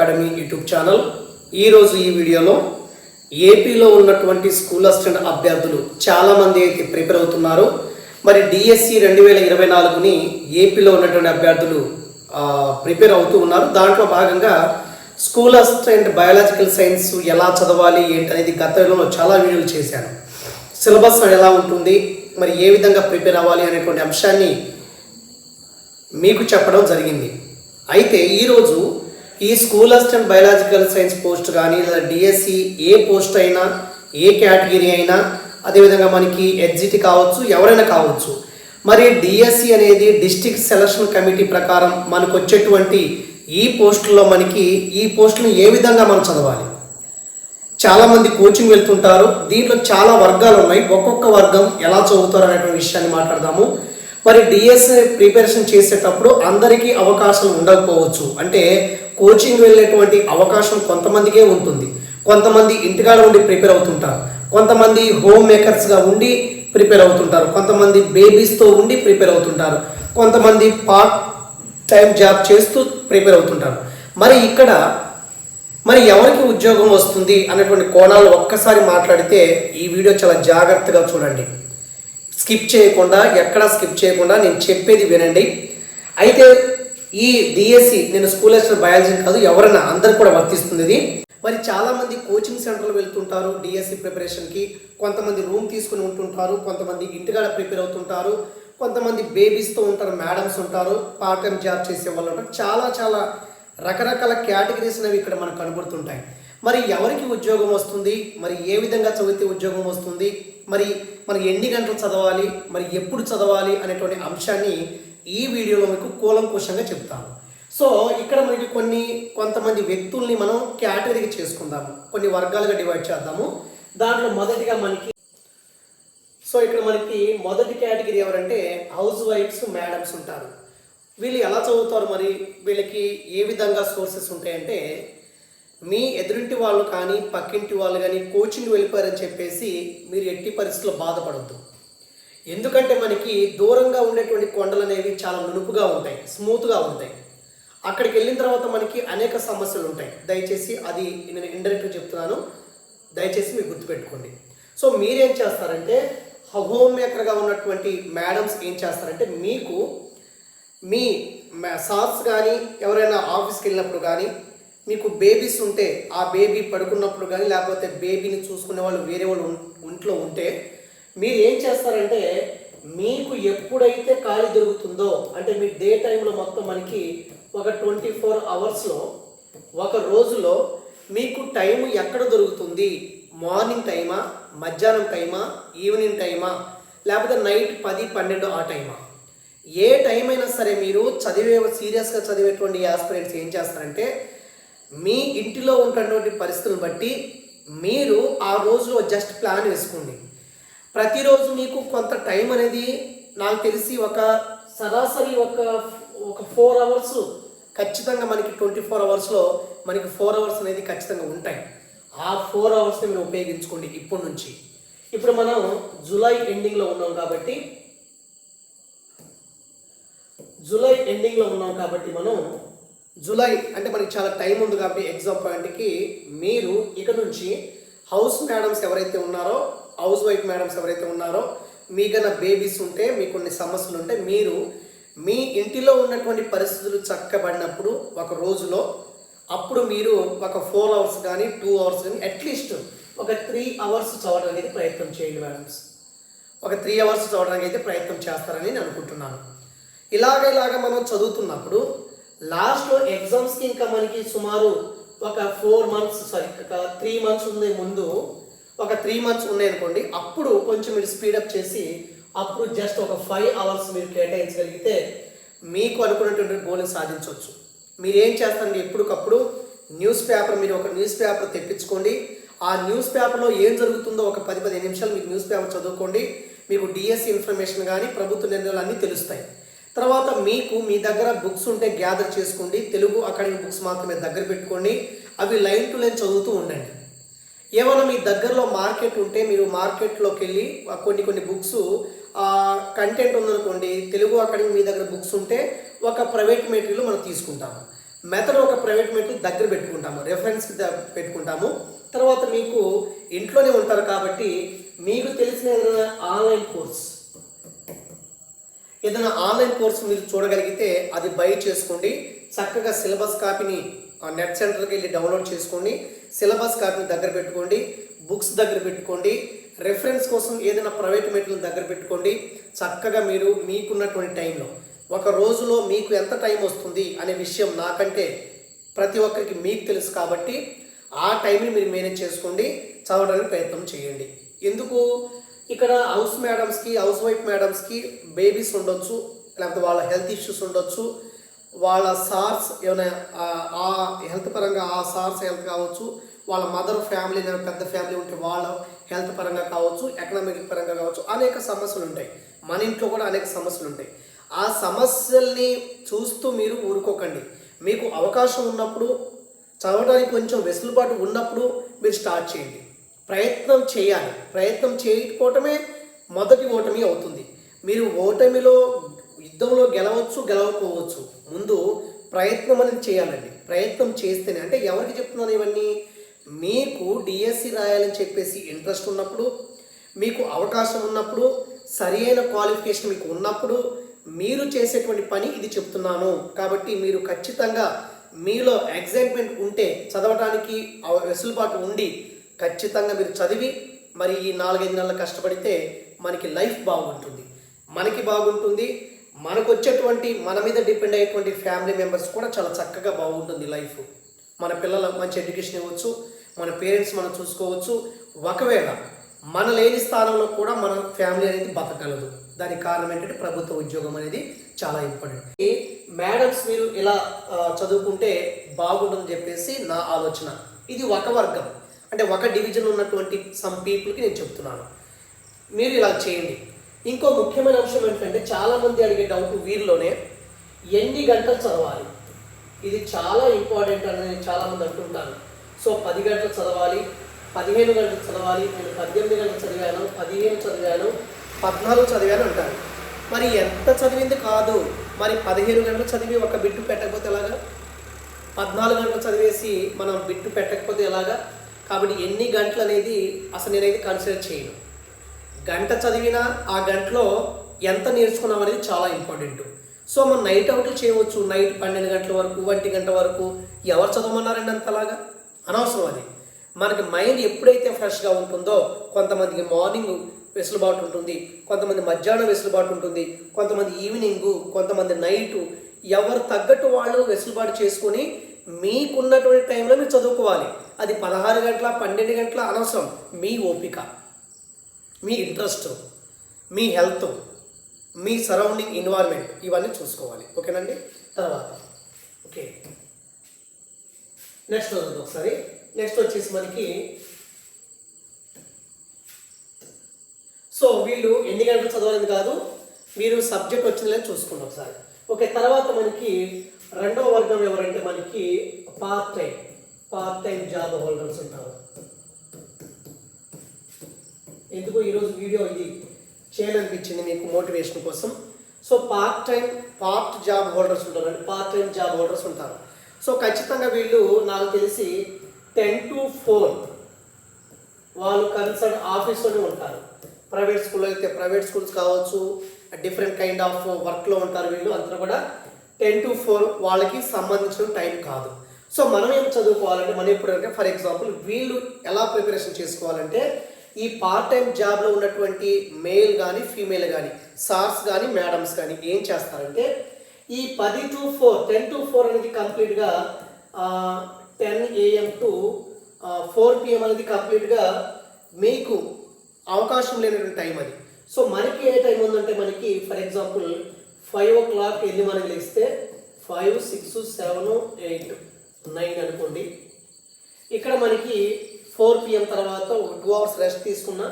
Academy YouTube channel ఈరోజు ఈ వీడియోలో ఏపీలో ఉన్నటువంటి స్కూల్ అసిస్టెంట్ అభ్యర్థులు చాలామంది అయితే ప్రిపేర్ అవుతున్నారు. మరి డిఎస్సి రెండు వేల ఇరవై నాలుగుని ఏపీలో ఉన్నటువంటి అభ్యర్థులు ప్రిపేర్ అవుతూ ఉన్నారు. దాంట్లో భాగంగా స్కూల్ అసిస్టెంట్ బయాలజికల్ సైన్స్ ఎలా చదవాలి ఏంటి అనేది గతంలో చాలా వీడియోలు చేశాను. సిలబస్ ఎలా ఉంటుంది మరి ఏ విధంగా ప్రిపేర్ అవ్వాలి అనేటువంటి అంశాన్ని మీకు చెప్పడం జరిగింది. అయితే ఈరోజు ఈ school assistant biological science post కానీ లేదా డిఎస్సి ఏ పోస్ట్ అయినా ఏ కేటగిరీ అయినా అదేవిధంగా మనకి ఎగ్జిట్ కావచ్చు ఎవరైనా కావచ్చు. మరి డిఎస్సి అనేది డిస్టిక్ సెలక్షన్ కమిటీ ప్రకారం మనకు వచ్చేటువంటి ఈ పోస్టుల్లో మనకి ఈ పోస్టులను ఏ విధంగా మనం చదవాలి? చాలామంది కోచింగ్ వెళ్తుంటారు. దీంట్లో చాలా వర్గాలు ఉన్నాయి. ఒక్కొక్క వర్గం ఎలా చదువుతారు అనేటువంటి విషయాన్ని మాట్లాడదాము. మరి డిఎస్ఏ ప్రిపరేషన్ చేసేటప్పుడు అందరికీ అవకాశం ఉండకపోవచ్చు. అంటే కోచింగ్ వెళ్ళేటువంటి అవకాశం కొంతమందికే ఉంటుంది. కొంతమంది ఇంటికాడ ఉండి ప్రిపేర్ అవుతుంటారు. కొంతమంది హోమ్ మేకర్స్గా ఉండి ప్రిపేర్ అవుతుంటారు. కొంతమంది బేబీస్తో ఉండి ప్రిపేర్ అవుతుంటారు. కొంతమంది పార్ట్ టైం జాబ్ చేస్తూ ప్రిపేర్ అవుతుంటారు. మరి ఇక్కడ మరి ఎవరికి ఉద్యోగం వస్తుంది అనేటువంటి కోణాలు ఒక్కసారి మాట్లాడితే ఈ వీడియో చాలా జాగ్రత్తగా చూడండి. స్కిప్ చేయకుండా ఎక్కడా స్కిప్ చేయకుండా నేను చెప్పేది వినండి. అయితే ఈ డిఎస్సి నేను స్కూల్ అసిస్టెంట్ బయాలజీ కాదు ఎవరైనా అందరికి కూడా వర్తిస్తుంది ఇది మరి చాలామంది కోచింగ్ సెంటర్లు వెళ్తుంటారు డిఎస్సి ప్రిపరేషన్కి కొంతమంది రూమ్ తీసుకుని ఉంటుంటారు కొంతమంది ఇంటికాడ ప్రిపేర్ అవుతుంటారు కొంతమంది బేబీస్తో ఉంటారు మేడమ్స్ ఉంటారు పార్ట్ టైం జాబ్ చేసే వాళ్ళు ఉంటారు. చాలా చాలా రకరకాల కేటగిరీస్ అనేవి ఇక్కడ మనకు కనబడుతుంటాయి. మరి ఎవరికి ఉద్యోగం వస్తుంది? మరి ఏ విధంగా చదివితే ఉద్యోగం వస్తుంది? మరి మనం ఎన్ని గంటలు చదవాలి? మరి ఎప్పుడు చదవాలి? అనేటువంటి అంశాన్ని ఈ వీడియోలో మీకు కూలంకుషంగా చెప్తాను. సో ఇక్కడ మనకి కొన్ని కొంతమంది వ్యక్తుల్ని మనం కేటగిరీకి చేసుకుందాము. కొన్ని వర్గాలుగా డివైడ్ చేద్దాము. దాంట్లో మొదటిగా మనకి సో ఇక్కడ మనకి మొదటి కేటగిరీ ఎవరంటే హౌస్ వైఫ్స్ మేడమ్స్ ఉంటారు. వీళ్ళు ఎలా చదువుతారు మరి? వీళ్ళకి ఏ విధంగా సోర్సెస్ ఉంటాయంటే మీ ఎదురింటి వాళ్ళు కానీ పక్కింటి వాళ్ళు కానీ కోచింగ్ వెళ్ళిపోయారని చెప్పేసి మీరు ఎట్టి పరిస్థితుల్లో బాధపడద్దు. ఎందుకంటే మనకి దూరంగా ఉండేటువంటి కొండలు అనేవి చాలా నునుపుగా ఉంటాయి స్మూత్గా ఉంటాయి. అక్కడికి వెళ్ళిన తర్వాత మనకి అనేక సమస్యలు ఉంటాయి. దయచేసి అది నేను ఇండైరెక్ట్గా చెప్తున్నాను. దయచేసి మీరు గుర్తుపెట్టుకోండి. సో మీరేం చేస్తారంటే హోమ్ మేకర్గా ఉన్నటువంటి మేడమ్స్ ఏం చేస్తారంటే మీకు మీ సార్స్ కానీ ఎవరైనా ఆఫీస్కి వెళ్ళినప్పుడు కానీ మీకు బేబీస్ ఉంటే ఆ బేబీ పడుకున్నప్పుడు కానీ లేకపోతే బేబీని చూసుకునే వాళ్ళు వేరే వాళ్ళు ఇంట్లో ఉంటే మీరు ఏం చేస్తారంటే మీకు ఎప్పుడైతే ఖాళీ దొరుకుతుందో అంటే మీ డే టైంలో మొత్తం మనకి ఒక ట్వంటీ ఫోర్ అవర్స్లో ఒక రోజులో మీకు టైం ఎక్కడ దొరుకుతుంది? మార్నింగ్ టైమా? మధ్యాహ్నం టైమా? ఈవినింగ్ టైమా? లేకపోతే నైట్ పది పన్నెండు ఆ టైమా? ఏ టైం అయినా సరే మీరు చదివే సీరియస్గా చదివేటువంటి ఆస్పిరెంట్స్ ఏం చేస్తారంటే మీ ఇంటిలో ఉన్నటువంటి పరిస్థితులను బట్టి మీరు ఆ రోజులో జస్ట్ ప్లాన్ వేసుకోండి. ప్రతిరోజు మీకు కొంత టైం అనేది నాకు తెలిసి ఒక సరాసరి ఒక ఒక ఫోర్ అవర్స్ ఖచ్చితంగా మనకి ట్వంటీ ఫోర్ అవర్స్లో మనకి ఫోర్ అవర్స్ అనేది ఖచ్చితంగా ఉంటాయి. ఆ ఫోర్ అవర్స్ని మీరు ఉపయోగించుకోండి ఇప్పటి నుంచి. ఇప్పుడు మనం జూలై ఎండింగ్లో ఉన్నాం కాబట్టి జూలై ఎండింగ్లో ఉన్నాం కాబట్టి మనం జూలై అంటే మనకి చాలా టైం ఉంది కాబట్టి ఎగ్జామ్ పాయింట్కి మీరు ఇక నుంచి హౌస్ మేడమ్స్ ఎవరైతే ఉన్నారో హౌస్ వైఫ్ మేడమ్స్ ఎవరైతే ఉన్నారో మీకన్నా బేబీస్ ఉంటే మీకు కొన్ని సమస్యలు ఉంటే మీరు మీ ఇంటిలో ఉన్నటువంటి పరిస్థితులు చక్కబడినప్పుడు ఒక రోజులో అప్పుడు మీరు ఒక ఫోర్ అవర్స్ కానీ టూ అవర్స్ కానీ అట్లీస్ట్ ఒక త్రీ అవర్స్ చదవడానికి అయితే ప్రయత్నం చేయండి మేడమ్స్ ఒక త్రీ అవర్స్ చదవడానికి అయితే ప్రయత్నం చేస్తారని నేను అనుకుంటున్నాను. ఇలాగ ఇలాగ మనం చదువుతున్నప్పుడు లాస్ట్లో ఎగ్జామ్స్కి ఇంకా మనకి సుమారు ఒక ఫోర్ మంత్స్ సారీ ఒక త్రీ మంత్స్ ఉంది ముందు ఒక త్రీ మంత్స్ ఉన్నాయి అనుకోండి అప్పుడు కొంచెం మీరు స్పీడప్ చేసి అప్పుడు జస్ట్ ఒక ఫైవ్ అవర్స్ మీరు కేటాయించగలిగితే మీకు అనుకున్నటువంటి గోల్ని సాధించవచ్చు. మీరు ఏం చేస్తారండి? ఎప్పటికప్పుడు న్యూస్ పేపర్ మీరు ఒక న్యూస్ పేపర్ తెప్పించుకోండి. ఆ న్యూస్ పేపర్లో ఏం జరుగుతుందో ఒక పది పదిహేను నిమిషాలు మీకు న్యూస్ పేపర్ చదువుకోండి. మీకు డిఎస్సి ఇన్ఫర్మేషన్ కానీ ప్రభుత్వ నిర్ణయాలు అన్నీ తెలుస్తాయి. తర్వాత మీకు మీ దగ్గర బుక్స్ ఉంటే గ్యాదర్ చేసుకోండి. తెలుగు అకాడమిక్ బుక్స్ మాత్రమే దగ్గర పెట్టుకోండి. అవి లైన్ టు లైన్ చదువుతూ ఉండండి. ఏమైనా మీ దగ్గరలో మార్కెట్ ఉంటే మీరు మార్కెట్లోకి వెళ్ళి కొన్ని కొన్ని బుక్స్ కంటెంట్ ఉందనుకోండి తెలుగు అకాడమీ మీ దగ్గర బుక్స్ ఉంటే ఒక ప్రైవేట్ మెటీరియల్ మనం తీసుకుంటాము. మెథడ్ ఒక ప్రైవేట్ మెటీరియల్ దగ్గర పెట్టుకుంటాము రెఫరెన్స్కి పెట్టుకుంటాము. తర్వాత మీకు ఇంట్లోనే ఉంటారు కాబట్టి మీకు తెలిసిన ఏదైనా ఆన్లైన్ కోర్స్ ఏదైనా ఆన్లైన్ కోర్స్ మీరు చూడగలిగితే అది బై చేసుకోండి. చక్కగా సిలబస్ కాపీని నెట్ సెంటర్కి వెళ్ళి డౌన్లోడ్ చేసుకోండి. సిలబస్ కాపీని దగ్గర పెట్టుకోండి బుక్స్ దగ్గర పెట్టుకోండి రెఫరెన్స్ కోసం ఏదైనా ప్రైవేట్ మెటీరియల్ దగ్గర పెట్టుకోండి. చక్కగా మీరు మీకున్నటువంటి టైంలో ఒక రోజులో మీకు ఎంత టైం వస్తుంది అనే విషయం నాకంటే ప్రతి ఒక్కరికి మీకు తెలుసు కాబట్టి ఆ టైంని మీరు మేనేజ్ చేసుకోండి చదవడానికి ప్రయత్నం చేయండి. ఎందుకు? ఇక్కడ హౌస్ మేడమ్స్కి హౌస్ వైఫ్ మేడమ్స్కి బేబీస్ ఉండొచ్చు లేకపోతే వాళ్ళ హెల్త్ ఇష్యూస్ ఉండొచ్చు వాళ్ళ సార్స్ ఏమైనా ఆ- హెల్త్ పరంగా ఆ సార్స్ హెల్త్ కావచ్చు వాళ్ళ మదర్ ఫ్యామిలీ ఏదైనా పెద్ద ఫ్యామిలీ ఉంటే వాళ్ళ హెల్త్ పరంగా కావచ్చు ఎకనామిక్ పరంగా కావచ్చు అనేక సమస్యలు ఉంటాయి. మన ఇంట్లో కూడా అనేక సమస్యలు ఉంటాయి. ఆ సమస్యల్ని చూస్తూ మీరు ఊరుకోకండి. మీకు అవకాశం ఉన్నప్పుడు చదవడానికి కొంచెం వెసులుబాటు ఉన్నప్పుడు మీరు స్టార్ట్ చేయండి. ప్రయత్నం చేయాలి. ప్రయత్నం చేయకపోవటమే మొదటి ఓటమి అవుతుంది. మీరు ఓటమిలో యుద్ధంలో గెలవచ్చు గెలవకపోవచ్చు. ముందు ప్రయత్నం అనేది చేయాలండి. ప్రయత్నం చేస్తేనే అంటే ఎవరికి చెప్తున్నాను ఇవన్నీ? మీకు డిఎస్సి రాయాలని చెప్పేసి ఇంట్రెస్ట్ ఉన్నప్పుడు మీకు అవకాశం ఉన్నప్పుడు సరి అయిన క్వాలిఫికేషన్ మీకు ఉన్నప్పుడు మీరు చేసేటువంటి పని ఇది చెప్తున్నాను. కాబట్టి మీరు ఖచ్చితంగా మీలో ఎగ్జైట్మెంట్ ఉంటే చదవడానికి వెసులుబాటు ఉండి ఖచ్చితంగా మీరు చదివి మరి ఈ నాలుగైదు నెలలు కష్టపడితే మనకి లైఫ్ బాగుంటుంది. మనకి బాగుంటుంది మనకు వచ్చేటువంటి మన మీద డిపెండ్ అయ్యేటువంటి ఫ్యామిలీ మెంబర్స్ కూడా చాలా చక్కగా బాగుంటుంది లైఫ్. మన పిల్లల మంచి ఎడ్యుకేషన్ ఇవ్వచ్చు మన పేరెంట్స్ మనం చూసుకోవచ్చు. ఒకవేళ మన లేని స్థానంలో కూడా మన ఫ్యామిలీ అనేది బతకగలదు. దానికి కారణం ఏంటంటే ప్రభుత్వ ఉద్యోగం అనేది చాలా ఇంపార్టెంట్. ఈ మేడమ్స్ మీరు ఇలా చదువుకుంటే బాగుంటుందని చెప్పేసి నా ఆలోచన. ఇది ఒక వర్గం. అంటే ఒక డివిజన్ ఉన్నటువంటి సమ్ పీపుల్కి నేను చెప్తున్నాను. మీరు ఇలా చేయండి. ఇంకో ముఖ్యమైన అంశం ఏంటంటే చాలామంది అడిగే డౌట్ వీరిలోనే ఎన్ని గంటలు చదవాలి? ఇది చాలా ఇంపార్టెంట్ అనేది చాలామంది అంటుంటారు సో పది గంటలు చదవాలి పదిహేను గంటలు చదవాలి నేను పద్దెనిమిది గంటలు చదివాను పదిహేను చదివాను పద్నాలుగు చదివాను అంటారు. మరి ఎంత చదివింది కాదు. మరి పదిహేను గంటలు చదివి ఒక బిట్టు పెట్టకపోతే ఎలాగా? పద్నాలుగు గంటలు చదివేసి మనం బిట్టు పెట్టకపోతే ఎలాగా? కాబట్టి ఎన్ని గంటలు అనేది అసలు నేనైతే కన్సిడర్ చేయను. గంట చదివినా ఆ గంటలో ఎంత నేర్చుకున్నాం అనేది చాలా ఇంపార్టెంట్. సో మనం నైట్ అవుట్లు చేయవచ్చు. నైట్ పన్నెండు గంటల వరకు ఒంటి గంట వరకు ఎవరు చదవమన్నారండి అంతలాగా? అనవసరం అది. మనకి మైండ్ ఎప్పుడైతే ఫ్రెష్గా ఉంటుందో కొంతమందికి మార్నింగ్ వెసులుబాటు ఉంటుంది కొంతమంది మధ్యాహ్నం వెసులుబాటు ఉంటుంది కొంతమంది ఈవినింగ్ కొంతమంది నైటు ఎవరు తగ్గట్టు వాళ్ళు వెసులుబాటు చేసుకొని మీకున్నటువంటి టైంలో మీరు చదువుకోవాలి. అది పదహారు గంటల పన్నెండు గంటల అనవసరం. మీ ఓపిక. మీ ఇంట్రెస్ట్ మీ హెల్త్ మీ సరౌండింగ్ ఎన్వైర్న్మెంట్ ఇవన్నీ చూసుకోవాలి. ఓకేనండి? తర్వాత. ఓకే. నెక్స్ట్ వద్దు ఒకసారి. నెక్స్ట్ వచ్చేసి మనకి సో వీళ్ళు ఎన్ని గంటలు చదవాలని కాదు మీరు సబ్జెక్ట్ వచ్చిందనే చూసుకోండి ఒకసారి. ఓకే తర్వాత మనకి రెండవ వర్గం ఎవరంటే మనకి part time part time job holders ఉంటారు. ఎందుకు ఈరోజు వీడియో ఇది చేయాలనిపించింది మీకు మోటివేషన్ కోసం. So part time part job holders ఉంటారు అంటే పార్ట్ టైం జాబ్ హోల్డర్స్ ఉంటారు. సో ఖచ్చితంగా వీళ్ళు నాకు తెలిసి టెన్ టు ఫోర్ వాళ్ళు కన్సర్న్ ఆఫీస్లోనే ఉంటారు. ప్రైవేట్ స్కూల్లో అయితే ప్రైవేట్ స్కూల్స్ కావచ్చు డిఫరెంట్ కైండ్ ఆఫ్ వర్క్లో ఉంటారు వీళ్ళు. అందరూ కూడా టెన్ టు ఫోర్ వాళ్ళకి సంబంధించిన టైం కాదు. సో మనం ఏం చదువుకోవాలంటే మనం ఎప్పుడు ఫర్ ఎగ్జాంపుల్ వీళ్ళు ఎలా ప్రిపరేషన్ చేసుకోవాలంటే ఈ పార్ట్ టైం జాబ్లో ఉన్నటువంటి మేల్ కానీ ఫీమేల్ కానీ సార్స్ కానీ మేడమ్స్ కానీ ఏం చేస్తారంటే ఈ పది to four ten to four అనేది కంప్లీట్గా ten AM to four PM అనేది కంప్లీట్గా మీకు అవకాశం లేనటువంటి టైం అది. సో మనకి ఏ టైం ఉందంటే మనకి for example five o'clock వెళ్ళి మనం లేస్తే five six seven eight nine అనుకోండి. ఇక్కడ మనకి ఫోర్ పిఎం తర్వాత ఒక టూ అవర్స్ రెస్ట్ తీసుకున్న.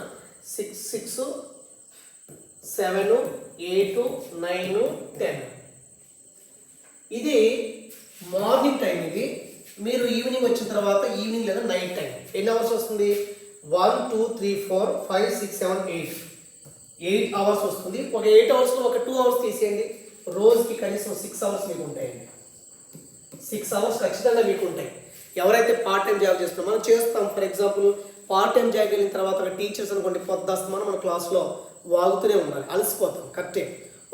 Six six seven eight nine ten ఇది మార్నింగ్ టైం ఇది. మీరు ఈవినింగ్ వచ్చిన తర్వాత ఈవినింగ్ లేదా నైట్ టైం. ఎన్ని అవర్స్ వస్తుంది? One two three four five six seven eight eight hours వస్తుంది. ఒక ఎయిట్ అవర్స్లో ఒక టూ అవర్స్ తీసేయండి. రోజుకి కనీసం సిక్స్ అవర్స్ మీకు ఉంటాయండి. సిక్స్ అవర్స్ ఖచ్చితంగా మీకు ఉంటాయి. ఎవరైతే పార్ట్ టైం జాబ్ చేస్తున్నారో మనం చేస్తాం. For example part time job వెళ్ళిన తర్వాత ఒక టీచర్స్ అనుకోండి పొద్దుస్తామని మన క్లాస్లో వాగుతూనే ఉండాలి. అలసిపోతాం కరెక్టే.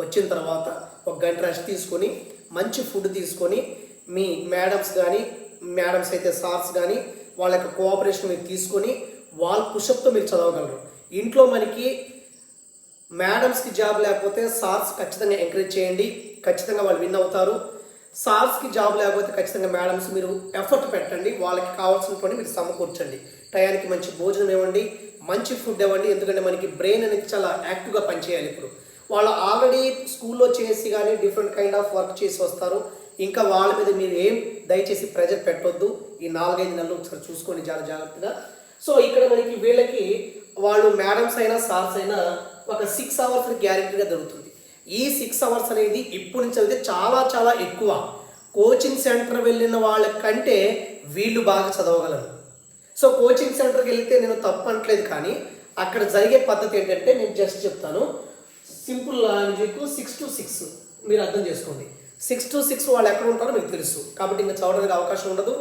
వచ్చిన తర్వాత ఒక గంట రెస్ట్ తీసుకొని మంచి ఫుడ్ తీసుకొని మీ మేడమ్స్ కానీ మేడమ్స్ అయితే సార్స్ కానీ వాళ్ళ యొక్క కోఆపరేషన్ మీరు తీసుకొని వాళ్ళ పుషప్తో మీరు చదవగలరు. ఇంట్లో మనకి మేడమ్స్కి జాబ్ లేకపోతే సార్స్ ఖచ్చితంగా ఎంకరేజ్ చేయండి. ఖచ్చితంగా వాళ్ళు విన్ అవుతారు. సార్స్కి జాబ్ లేకపోతే ఖచ్చితంగా మేడమ్స్ మీరు ఎఫర్ట్ పెట్టండి వాళ్ళకి కావాల్సినటువంటి మీరు సమకూర్చండి. టయానికి మంచి భోజనం ఇవ్వండి మంచి ఫుడ్ ఇవ్వండి ఎందుకంటే మనకి బ్రెయిన్ అనేది చాలా యాక్టివ్గా పనిచేయాలి ఇప్పుడు. వాళ్ళు ఆల్రెడీ స్కూల్లో చేసి కానీ డిఫరెంట్ కైండ్ ఆఫ్ వర్క్ చేసి వస్తారు. ఇంకా వాళ్ళ మీద మీరు ఏం దయచేసి ప్రెజర్ పెట్టొద్దు. ఈ నాలుగైదు నెలలు ఒకసారి చూసుకోండి చాలా జాగ్రత్తగా. సో ఇక్కడ మనకి వీళ్ళకి వాళ్ళు మేడమ్స్ అయినా సార్స్ అయినా ఒక సిక్స్ అవర్స్ గ్యారెంటీగా దొరుకుతుంది. ఈ సిక్స్ అవర్స్ అనేది ఇప్పుడు నుంచి అయితే చాలా చాలా ఎక్కువ. కోచింగ్ సెంటర్ వెళ్ళిన వాళ్ళకంటే వీళ్ళు బాగా చదవగలరు. సో కోచింగ్ సెంటర్కి వెళ్తే నేను తప్పు అనట్లేదు కానీ అక్కడ జరిగే పద్ధతి ఏంటంటే నేను జస్ట్ చెప్తాను. సింపుల్ లాంగ్వేజ్కు సిక్స్ టు సిక్స్ మీరు అర్థం చేసుకోండి. సిక్స్ టు సిక్స్ వాళ్ళు ఎక్కడ ఉంటారో మీకు తెలుసు. కాబట్టి ఇంకా చదవడానికి అవకాశం ఉండదు.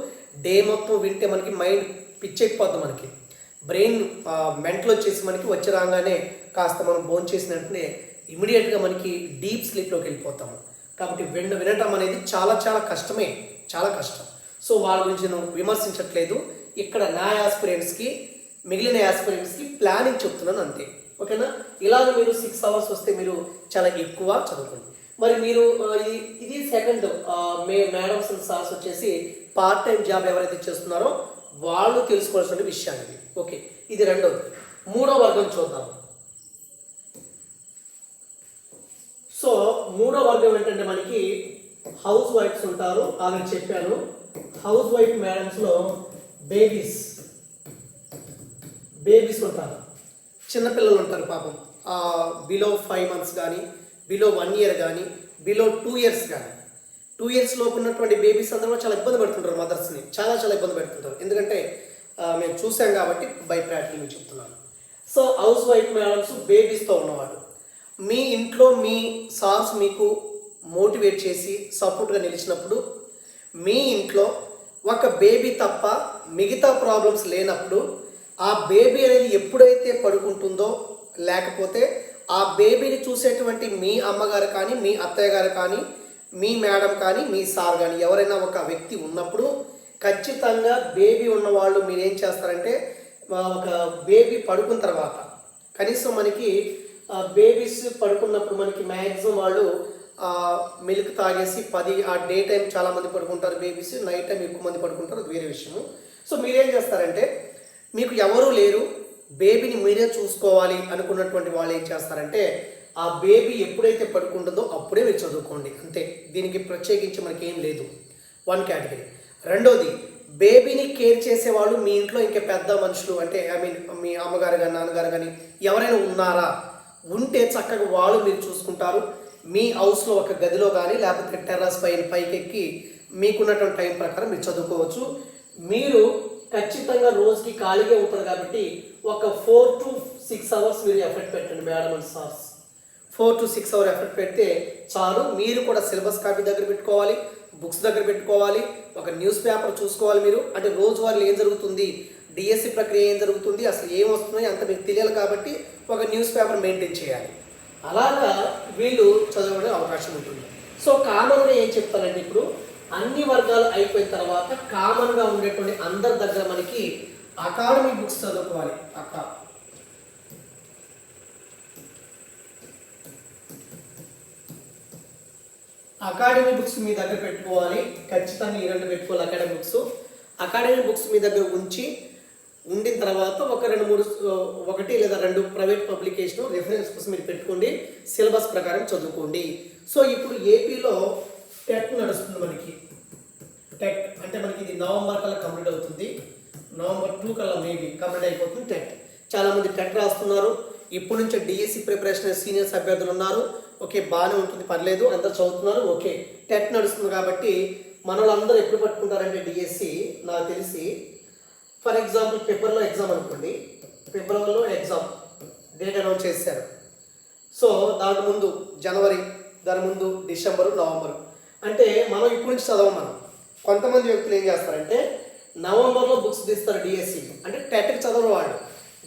డే మొత్తం వింటే మనకి మైండ్ పిచ్చెక్కిపోద్ది మనకి. బ్రెయిన్ మెంటల్ వచ్చేసి మనకి వచ్చి రాగానే కాస్త మనం బోన్ చేసిన వెంటనే ఇమీడియట్గా మనకి డీప్ స్లీప్లోకి వెళ్ళిపోతాము. కాబట్టి విన వినటం అనేది చాలా చాలా కష్టమే చాలా కష్టం. సో వాళ్ళ గురించి నేను విమర్శించట్లేదు. ఇక్కడ నా యాస్పిరెంట్స్కి మిగిలిన యాస్పిరెంట్స్కి ప్లానింగ్ చెప్తున్నాను అంతే. ఓకేనా? ఇలాగ మీరు సిక్స్ అవర్స్ వస్తే మీరు చాలా ఎక్కువ చదువుకోండి. మరి మీరు ఇది ఇది second ma madams and sirs వచ్చేసి పార్ట్ టైం జాబ్ ఎవరైతే చేస్తున్నారో వాళ్ళు తెలుసుకోవాల్సిన విషయాలు ఓకే ఇది రెండవది మూడో వర్గం చూద్దాం సో మూడో వర్గం ఏంటంటే మనకి హౌస్ వైఫ్స్ ఉంటారు ఆల్రెడీ చెప్పాను. హౌస్ వైఫ్ మేడమ్స్లో బేబీస్. బేబీస్ ఉంటారు. చిన్నపిల్లలు ఉంటారు పాపం. బిలో ఫైవ్ మంత్స్ కానీ బిలో వన్ ఇయర్ కానీ బిలో టూ ఇయర్స్ కానీ టూ ఇయర్స్ లోపు ఉన్నటువంటి బేబీస్ అందరూ చాలా ఇబ్బంది పెడుతుంటారు మదర్స్ని చాలా చాలా ఇబ్బంది పెడుతుంటారు. ఎందుకంటే మేము చూసాం కాబట్టి బై ప్రాక్టికల్ చెప్తున్నాను. సో హౌస్ వైఫ్ మేడమ్స్ బేబీస్తో ఉన్నవాడు. మీ ఇంట్లో మీ సార్స్ మీకు మోటివేట్ చేసి సపోర్ట్గా నిలిచినప్పుడు మీ ఇంట్లో ఒక బేబీ తప్ప మిగతా ప్రాబ్లమ్స్ లేనప్పుడు ఆ బేబీ అనేది ఎప్పుడైతే పడుకుంటుందో లేకపోతే ఆ బేబీని చూసేటువంటి మీ అమ్మగారు కానీ మీ అత్తయ్య గారు కానీ మీ మేడం కానీ మీ సార్ కానీ ఎవరైనా ఒక వ్యక్తి ఉన్నప్పుడు ఖచ్చితంగా బేబీ ఉన్న వాళ్ళు మీరు ఏం చేస్తారంటే ఒక బేబీ పడుకున్న తర్వాత కనీసం మనకి బేబీస్ పడుకున్నప్పుడు మనకి మ్యాక్సిమం వాళ్ళు మిల్క్ తాగేసి పది ఆ డే టైం చాలా మంది పడుకుంటారు బేబీస్ నైట్ టైం ఎక్కువ మంది పడుకుంటారు అది వేరే విషయము. సో మీరేం చేస్తారంటే మీకు ఎవరూ లేరు బేబీని మీరే చూసుకోవాలి అనుకున్నటువంటి వాళ్ళు ఏం చేస్తారంటే ఆ బేబీ ఎప్పుడైతే పడుకుంటుందో అప్పుడే మీరు చదువుకోండి అంతే. దీనికి ప్రత్యేకించి మనకి ఏం లేదు. వన్ కేటగిరీ రెండోది బేబీని కేర్ చేసేవాళ్ళు మీ ఇంట్లో ఇంకా పెద్ద మనుషులు అంటే ఐ మీన్ మీ అమ్మగారు కానీ నాన్నగారు కానీ ఎవరైనా ఉన్నారా? ఉంటే చక్కగా వాళ్ళు మీరు చూసుకుంటారు. మీ హౌస్లో ఒక గదిలో కానీ లేకపోతే టెర్రస్ పైన పైకెక్కి మీకున్నటువంటి టైం ప్రకారం మీరు చదువుకోవచ్చు. మీరు ఖచ్చితంగా రోజుకి ఖాళీగా ఉంటారు కాబట్టి ఒక ఫోర్ టు సిక్స్ అవర్స్ మీరు ఎఫర్ట్ పెట్టండి madam and sirs. Four to six hour effort పెడితే చాలు. మీరు కూడా సిలబస్ కాపీ దగ్గర పెట్టుకోవాలి బుక్స్ దగ్గర పెట్టుకోవాలి ఒక న్యూస్ పేపర్ చూసుకోవాలి మీరు. అంటే రోజువారీలో ఏం జరుగుతుంది? డిఎస్సి ప్రక్రియ ఏం జరుగుతుంది? అసలు ఏం వస్తున్నాయి? అంత మీకు తెలియాలి కాబట్టి ఒక న్యూస్ పేపర్ మెయింటైన్ చేయాలి. అలాగా వీళ్ళు చదవడం అవకాశం ఉంటుంది. సో కామన్గా ఏం చెప్తానంటే ఇప్పుడు అన్ని వర్గాలు అయిపోయిన తర్వాత కామన్గా ఉండేటువంటి అందరి దగ్గర మనకి అకాడమీ బుక్స్ చదువుకోవాలి. అక్క. అకాడమీ బుక్స్ మీ దగ్గర పెట్టుకోవాలి. ఖచ్చితంగా ఈ రెండు పెట్టుకోవాలి అకాడమీ బుక్స్. అకాడమీ బుక్స్ మీ దగ్గర ఉంచి ఉండిన తర్వాత ఒక రెండు మూడు ఒకటి లేదా రెండు ప్రైవేట్ పబ్లికేషన్ రిఫరెన్స్ కోసం మీరు పెట్టుకోండి సిలబస్ ప్రకారం చదువుకోండి. సో ఇప్పుడు ఏపీలో టెట్ నడుస్తుంది మనకి. టెట్ అంటే మనకి ఇది నవంబర్ కల్లా కంప్లీట్ అవుతుంది. నవంబర్ టూ కల్లా మేబీ కంప్లీట్ అయిపోతుంది టెట్. చాలామంది టెట్ రాస్తున్నారు. ఇప్పటి నుంచి డిఎస్సి ప్రిపరేషన్ సీనియర్స్ అభ్యర్థులు ఉన్నారు. ఓకే బాగానే ఉంటుంది పర్లేదు అందరు చదువుతున్నారు ఓకే. టెట్ నడుస్తుంది కాబట్టి మన వాళ్ళందరూ ఎప్పుడు పట్టుకుంటారంటే డిఎస్సి? నాకు తెలిసి ఫర్ ఎగ్జాంపుల్ పేపర్లో ఎగ్జామ్ అనుకోండి. ఫిబ్రవరిలో ఎగ్జామ్ డేట్ అనౌన్స్ చేశారు. సో దాని ముందు జనవరి దాని ముందు డిసెంబరు నవంబరు. అంటే మనం ఇప్పటి నుంచి చదవం మనం. కొంతమంది వ్యక్తులు ఏం చేస్తారంటే నవంబర్లో బుక్స్ తీస్తారు డిఎస్సి. అంటే టెట్కి చదవరు వాళ్ళు.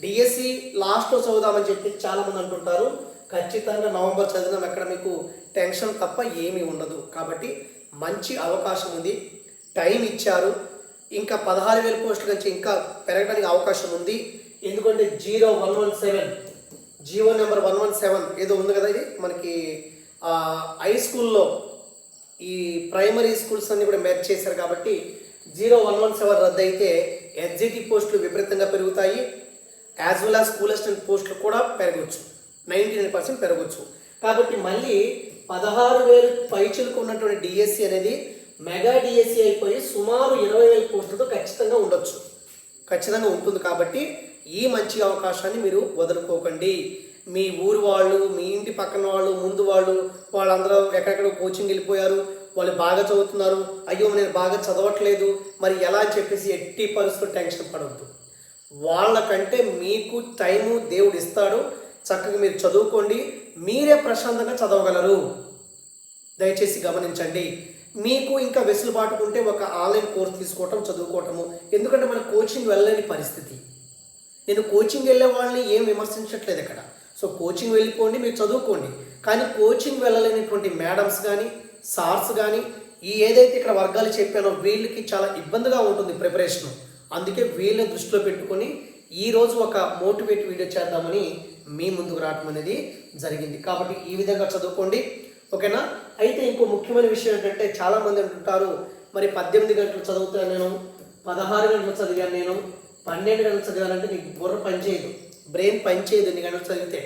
డిఎస్సి లాస్ట్లో చదువుదామని చెప్పి చాలామంది అంటుంటారు. ఖచ్చితంగా నవంబర్ చదివినాం ఎక్కడ మీకు టెన్షన్ తప్ప ఏమీ ఉండదు. కాబట్టి మంచి అవకాశం ఉంది. టైం ఇచ్చారు. ఇంకా పదహారు వేల పోస్టుల నుంచి ఇంకా పెరగడానికి అవకాశం ఉంది. ఎందుకంటే zero one one seven GO number one one seven ఏదో ఉంది కదా ఇది మనకి హై స్కూల్లో ఈ ప్రైమరీ స్కూల్స్ అన్ని కూడా మ్యాచ్ చేశారు కాబట్టి జీరో వన్ వన్ సెవెన్ రద్దు అయితే ఎస్జిటి పోస్టులు విపరీతంగా పెరుగుతాయి. As well as school assistant పోస్టులు కూడా పెరగవచ్చు నైంటీ నైన్ పర్సెంట్ పెరగవచ్చు కాబట్టి మళ్ళీ పదహారు వేలు పైచులకు ఉన్నటువంటి డిఎస్సి అనేది మెగా డిఎస్సి అయిపోయి సుమారు ఇరవై వేల పోస్టులతో ఖచ్చితంగా ఉండొచ్చు. ఖచ్చితంగా ఉంటుంది కాబట్టి ఈ మంచి అవకాశాన్ని మీరు వదులుకోకండి. మీ ఊరు వాళ్ళు మీ ఇంటి పక్కన వాళ్ళు ముందు వాళ్ళు వాళ్ళందరూ ఎక్కడెక్కడ కోచింగ్ వెళ్ళిపోయారు వాళ్ళు బాగా చదువుతున్నారు అయ్యో నేను బాగా చదవట్లేదు మరి ఎలా అని చెప్పేసి ఎట్టి పరిస్థితులు టెన్షన్ పడవద్దు వాళ్ళకంటే మీకు టైము దేవుడు ఇస్తాడు చక్కగా మీరు చదువుకోండి మీరే ప్రశాంతంగా చదవగలరు. దయచేసి గమనించండి. మీకు ఇంకా వెసులుబాటు ఉంటే ఒక ఆన్లైన్ కోర్స్ తీసుకోవటం చదువుకోవటము. ఎందుకంటే మన కోచింగ్ వెళ్ళలేని పరిస్థితి. నేను కోచింగ్ వెళ్ళే వాళ్ళని ఏం విమర్శించట్లేదు ఇక్కడ. సో కోచింగ్ వెళ్ళిపోండి మీరు చదువుకోండి. కానీ కోచింగ్ వెళ్ళలేనటువంటి మేడమ్స్ కానీ సార్స్ కానీ ఈ ఏదైతే ఇక్కడ వర్గాలు చెప్పానో వీళ్ళకి చాలా ఇబ్బందిగా ఉంటుంది ప్రిపరేషన్. అందుకే వీళ్ళని దృష్టిలో పెట్టుకొని ఈరోజు ఒక మోటివేట్ వీడియో చేద్దామని మీ ముందుకు రావటం అనేది జరిగింది. కాబట్టి ఈ విధంగా చదువుకోండి. ఓకేనా? అయితే ఇంకో ముఖ్యమైన విషయం ఏంటంటే చాలామంది అంటుంటారు మరి పద్దెనిమిది గంటలు చదువుతాను నేను పదహారు గంటలు చదివాను నేను పన్నెండు గంటలు చదివానంటే నీకు బుర్ర పనిచేయదు బ్రెయిన్ పనిచేయదు ఎన్ని గంటలు చదివితే.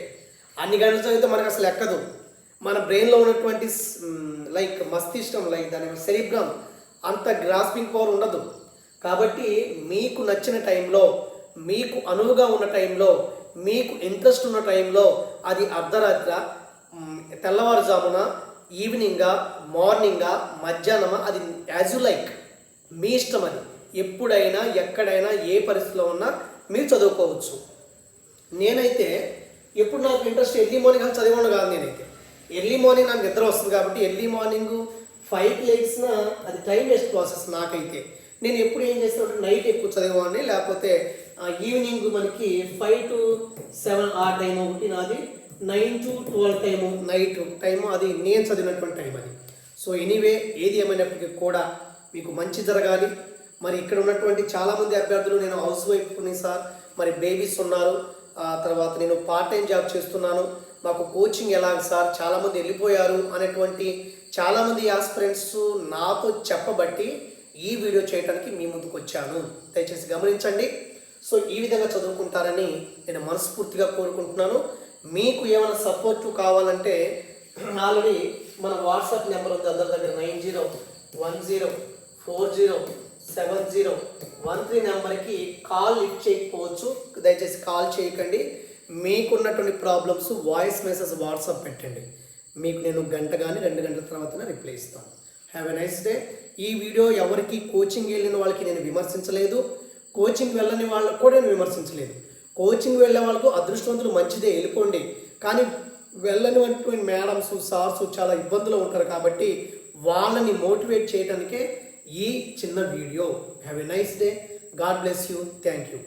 అన్ని గంటలు చదివితే మనకు అసలు ఎక్కదు. మన బ్రెయిన్లో ఉన్నటువంటి లైక్ మస్తిష్కం లైక్ దాని సెరిబ్రమ్ అంత గ్రాస్పింగ్ పవర్ ఉండదు. కాబట్టి మీకు నచ్చిన టైంలో మీకు అనువుగా ఉన్న టైంలో మీకు ఇంట్రెస్ట్ ఉన్న టైంలో అది అర్ధరాత్ర తెల్లవారుజామున ఈవినింగా మార్నింగా మధ్యాహ్నమా అది యాజ్ యు లైక్ మీ ఇష్టం అది. ఎప్పుడైనా ఎక్కడైనా ఏ పరిస్థితిలో ఉన్నా మీరు చదువుకోవచ్చు. నేనైతే ఎప్పుడు నాకు ఇంట్రెస్ట్ ఎర్లీ మార్నింగ్ అసలు చదివాను కాదు నేనైతే. ఎర్లీ మార్నింగ్ నాకు నిద్ర వస్తుంది కాబట్టి ఎర్లీ మార్నింగ్ ఫైవ్కి లేచిన అది టైం వేస్ట్ ప్రాసెస్ నాకైతే. నేను ఎప్పుడు ఏం చేస్తాను నైట్ ఎక్కువ చదివేవాడిని లేకపోతే ఈవినింగ్ మనకి ఫైవ్ టు సెవెన్ ఆ టైం ఒకటి నాది nine to twelve time night time అది నేను చదివినటువంటి టైం అది. సో ఎనీవే ఏది ఏమైనప్పటికీ కూడా మీకు మంచి జరగాలి. మరి ఇక్కడ ఉన్నటువంటి చాలామంది అభ్యర్థులు నేను హౌస్ వైఫ్ని సార్ మరి బేబీస్ ఉన్నారు. ఆ తర్వాత నేను పార్ట్ టైం జాబ్ చేస్తున్నాను. మాకు కోచింగ్ ఎలాగ సార్ చాలామంది వెళ్ళిపోయారు అనేటువంటి చాలామంది ఆస్పిరెంట్స్ నాతో చెప్పబట్టి ఈ వీడియో చేయడానికి మీ ముందుకు వచ్చాను. దయచేసి గమనించండి. సో ఈ విధంగా చదువుకుంటారని నేను మనస్ఫూర్తిగా కోరుకుంటున్నాను. మీకు ఏమైనా సపోర్ట్ కావాలంటే ఆల్రెడీ మన వాట్సాప్ నెంబర్ ఉంది అందరి దగ్గర. Nine zero one zero four zero seven zero one three నెంబర్కి కాల్ లిఫ్ట్ చేయకపోవచ్చు. దయచేసి కాల్ చేయకండి. మీకున్నటువంటి ప్రాబ్లమ్స్ వాయిస్ మెసేజ్ వాట్సాప్ పెట్టండి. మీకు నేను గంట కానీ రెండు గంటల తర్వాత రిప్లై ఇస్తాను హ్యావ్ ఎ నైస్ డే ఈ వీడియో ఎవరికి కోచింగ్ వెళ్ళిన వాళ్ళకి నేను విమర్శించలేదు. కోచింగ్ వెళ్ళని వాళ్ళకు కూడా నేను విమర్శించలేదు. కోచింగ్ వెళ్ళే వాళ్ళకు అదృష్టవంతులు మంచిదే వెళ్ళిపోండి. కానీ వెళ్ళనిటువంటి మేడమ్స్ సార్స్ చాలా ఇబ్బందులు ఉంటారు కాబట్టి వాళ్ళని మోటివేట్ చేయడానికే ఈ చిన్న video. Have a nice day God bless you thank you